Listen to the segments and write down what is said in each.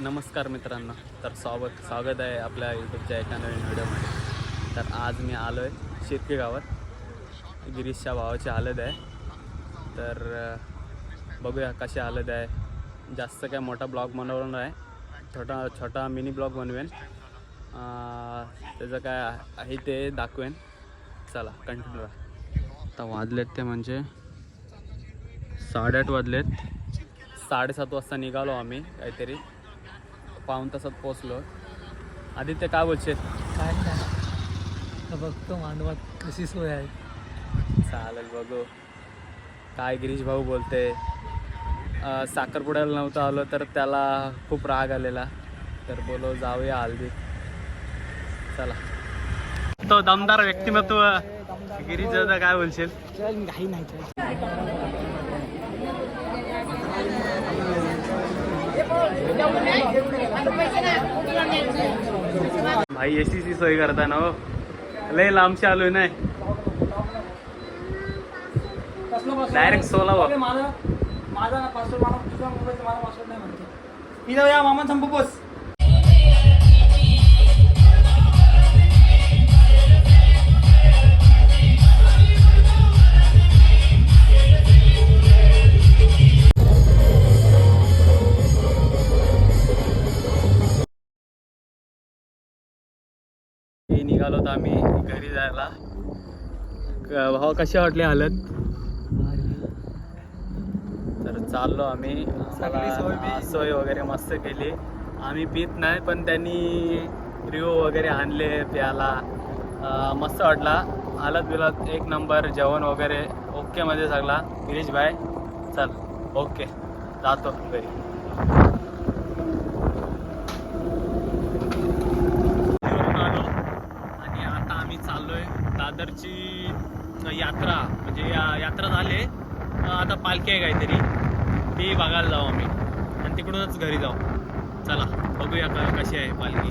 नमस्कार मित्रांनो तर स्वागत स्वागत आहे आपल्या यूट्यूबच्या एका नवीन व्हिडिओमध्ये. तर आज मी आलो आहे शिर्के गावात. गिरीशच्या भावाची हालत आहे. तर बघूया कशी हालत आहे. जास्त काय मोठा ब्लॉग बनवणार आहे. छोटा छोटा मिनी ब्लॉग बनवेन. त्याचं काय आहे ते दाखवेन. चला कंटिन्यू राहा आता वाजलेत ते म्हणजे साडेआठ वाजलेत. साडेसात वाजता निघालो आम्ही काहीतरी. पाऊन तासात पोचलो. आदित्य काय बोलशील? काय नाही. आता बघतो मांडवात कशी सोय आहे. चालेल बघू. काय गिरीश भाऊ बोलते. साखरपुड्याला नव्हतं आलो तर त्याला खूप राग आलेला. तर बोलो जाऊया हल्दी. चला. तो दमदार व्यक्तिमत्व. गिरीश दादा काय बोलशील? काही नाही. भाई एसी ची सोय करताना हो. लय लांबशी आलोय नाही. डायरेक्ट सोला बघ माझा माझा पासवर्ड मला तुझा मोबाईलचा माझा पासवर्ड नाही म्हणते. इथं या मामा संप बस. निघालो तर आम्ही घरी जायला. भाऊ कशी वाटली हालत? तर चाललो आम्ही. सगळी सोय वगैरे मस्त केली. आम्ही पित नाही पण त्यांनी रिओ वगैरे आणले प्याला मस्त वाटला. हालत बिलत एक नंबर जेवण वगैरे ओके मध्ये सगळा. गिरीश भाई चल ओके. जातो घरी घरून आलो आणि आता आम्ही चाललोय दादरची यात्रा म्हणजे या- यात्रा झाली. आता पालखी आहे काहीतरी. ती बघायला जाऊ आम्ही. आणि तिकडूनच घरी जाऊ. चला बघूया का कशी आहे पालखी.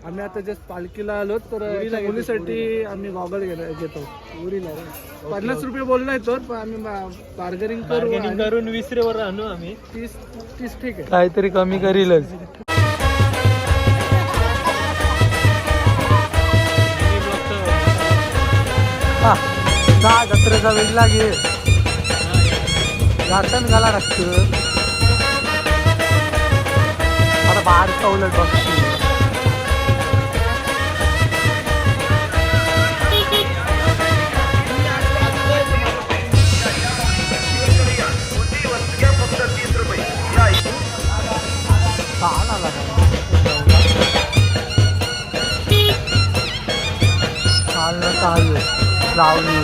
आम्ही आता जस्ट पालखीला आलो तर मुलीसाठी आम्ही गॉगल घेतो. उरीला पन्नास रुपये बोललो तो पण आम्ही बार्गेनिंग करू करून वीस वर आणू आम्ही. तीस तीस ठीक आहे. काहीतरी कमी करीलच. हा जत्रेचा वेगळा घे. गार्डन घाला लागत आता बाहेरचा उलट बघतो काल ना काल लावली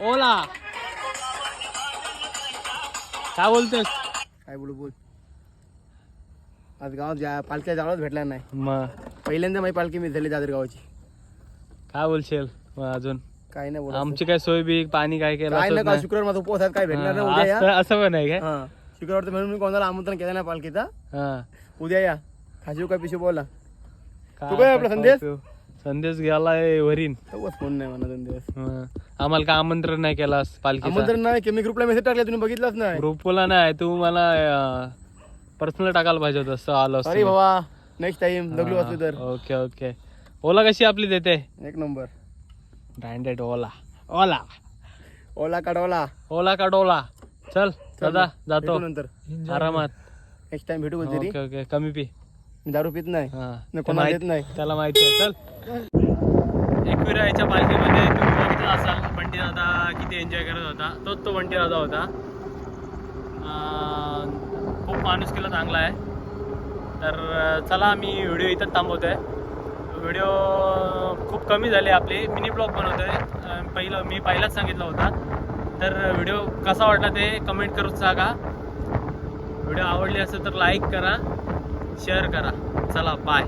ओला काय बोलतोस काय बोलू बोल. आज गावात जा पालख्या जावळच भेटला नाही. मग पहिल्यांदा माझी पालखी मी झाली दादर गावाची काय बोलशील मग अजून? काय नाही बोल आमची काय सोय बी पाणी काय केलं काय असंच नाही का नाही. शुक्रवार माझा उपवास आहे काय भेटणार नाही हा, उद्या असं या. असं पण आहे काय? हा. शुक्रवार तर म्हणून मी कोणाला आमंत्रण केलं नाही पालखीचा. हा. उद्या या. खाशीव काय पिशू बोला. काय तू काय आपला संदेश? संदेश गेलाय वरीन. तेव्हाच फोन नाही मला दोन दिवस. हं. आम्हाला काय आमंत्रण नाही केलास पालखीचा. आमंत्रण नाही की मी ग्रुपला मेसेज टाकला तुम्ही बघितलंच नाही. ग्रुपला नाही तू मला पर्सनल टाकायला पाहिजे होतं असं आलो सॉरी बाबा नेक्स्ट टाइम दगडू असतो तर. Okay okay. ओला कशी आपली देते? एक नंबर. ब्रँडेड ओला. ओला. ओला काढवला ओला. का डोला चल दादा जातो. नंतर. आरामात. नेक्स्ट टाइम भेटू कधीतरी ओके ओके. कमी पी. मी दारू पित नाही. हा. ते कोणाला माहित- देत नाही. त्याला माहिती आहे. चल. एकविराच्या पालखीमध्ये तुम्ही बघितलं असाल बंटी दादा किती एन्जॉय करत होता. तोच तो बंटी दादा होता. खूप माणूस केला चांगला आहे. तर चला मी व्हिडिओ इथंच थांबवतो आहे व्हिडिओ खूप कमी झाले आपले. मिनी ब्लॉग बनवतो आहे पहिलं मी पहिलाच सांगितलं होता. तर व्हिडिओ कसा वाटला ते कमेंट करून सांगा. व्हिडिओ आवडले असेल तर लाईक करा शेअर करा. चला बाय